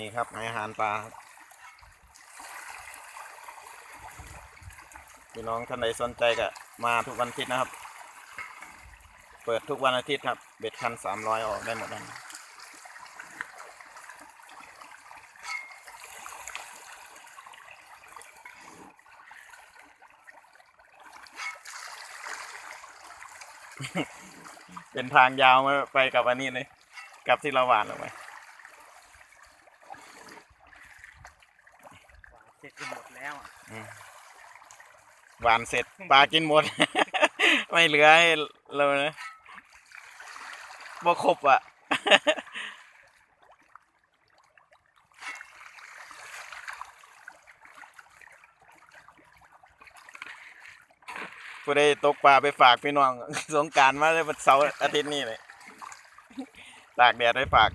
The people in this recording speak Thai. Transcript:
นี่ครับอาหารปลาพี่น้องท่านใดสนใจก็มาทุกวันอาทิตย์นะครับ เปิดทุกวันอาทิตย์ครับ เบ็ดคันสามร้อยออกได้หมดนั่นเป็นทางยาวมาไปกับอันนี้เลย กับที่เราหวานลงไป เสร็จกันหมดแล้วอะอืมหวานเสร็จปลากินหมด ไม่เหลือให้เรานะบ่ครบอะ ผู้ได้ตกปลาไปฝากพี่น้อง สงกรารมาเลยวันเสาร์อาทิตย์นี้เลยตากแดดไปฝาก